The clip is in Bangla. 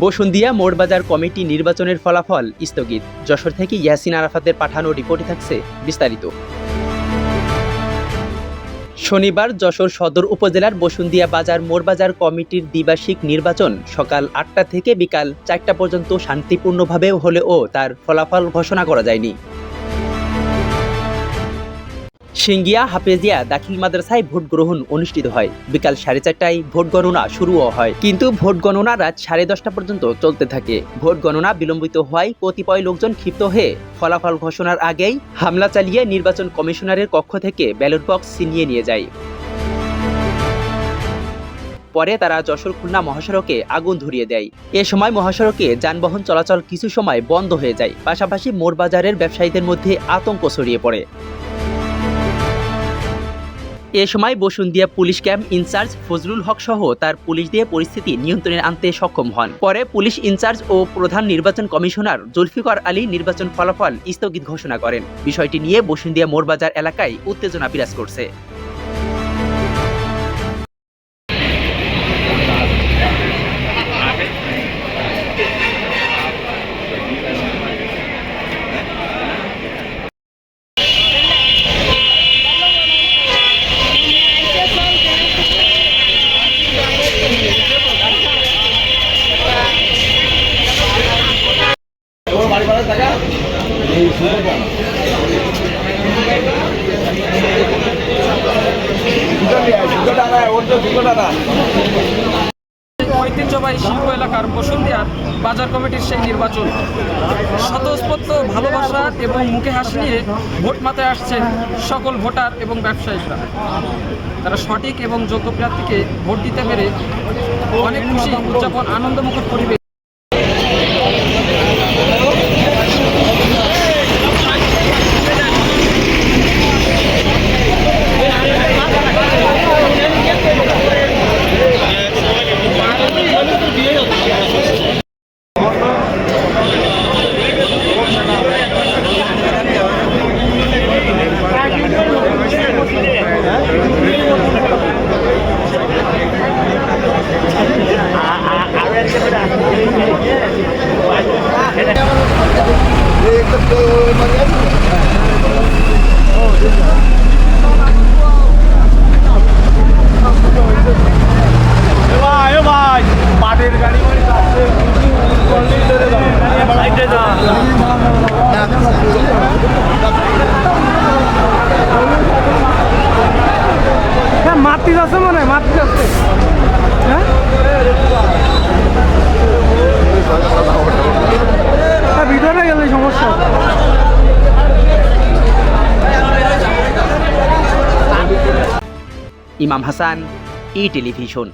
বসুন্দিয়া মোড়বাজার কমিটি নির্বাচনের ফলাফল স্থগিত। যশোর থেকে ইয়াসিন আরাফাতের পাঠানো রিপোর্টে থাকছে বিস্তারিত। শনিবার যশোর সদর উপজেলার বসুন্দিয়া বাজার মোড়বাজার কমিটির দ্বিবার্ষিক নির্বাচন সকাল আটটা থেকে বিকাল চারটা পর্যন্ত শান্তিপূর্ণভাবে হলেও তার ফলাফল ঘোষণা করা যায়নি। সিঙ্গিয়া হাফেজিয়া দাখিল মাদ্রাসায় ভোট গ্রহণ অনুষ্ঠিত হয়। বিকাল সাড়ে চারটায় ভোট গণনা শুরুও হয়। কিন্তু ভোট গণনা রাত সাড়ে দশটা পর্যন্ত চলতে থাকে। ভোট গণনা বিলম্বিত হওয়ায় কতিপয় লোকজন ক্ষিপ্ত হয়ে ফলাফল ঘোষণার আগেই হামলা চালিয়ে নির্বাচন কমিশনারের কক্ষ থেকে ব্যালট বক্স ছিনিয়ে নিয়ে যায়। পরে তারা যশোর খুলনা মহাসড়কে আগুন ধরিয়ে দেয়। এ সময় মহাসড়কে যানবাহন চলাচল কিছু সময় বন্ধ হয়ে যায়। পাশাপাশি মোড়বাজারের ব্যবসায়ীদের মধ্যে আতঙ্ক ছড়িয়ে পড়ে। এ সময় Basundia police camp in-charge Fazlul Haque সহ তার পুলিশ দিয়ে পরিস্থিতি নিয়ন্ত্রণে আনতে সক্ষম হন। পরে পুলিশ ইনচার্জ ও প্রধান নির্বাচন কমিশনার জুলফিকর আলী নির্বাচন ফলাফল স্থগিত ঘোষণা করেন। বিষয়টি নিয়ে বসুন্দিয়া মোরবাজার এলাকায় উত্তেজনা বিরাজ করছে। ঐতিহ্যবাহী শিল্প এলাকার বসুন্ধিয়ার বাজার কমিটির সেই নির্বাচন। স্বতঃস্পত্য ভালোবাসা এবং মুখে হাসি নিয়ে ভোট মাথায় আসছেন সকল ভোটার এবং ব্যবসায়ীরা। তারা সঠিক এবং যোগ্য প্রার্থীকে ভোট দিতে পেরে অনেক খুশি, উদযাপন আনন্দমুখর পরিবেশ। মাতৃ যাচ্ছে মনে হয় মাতৃ যাচ্ছে হ্যাঁ হ্যাঁ, ইমাম হাসান ই টেলিভিশন।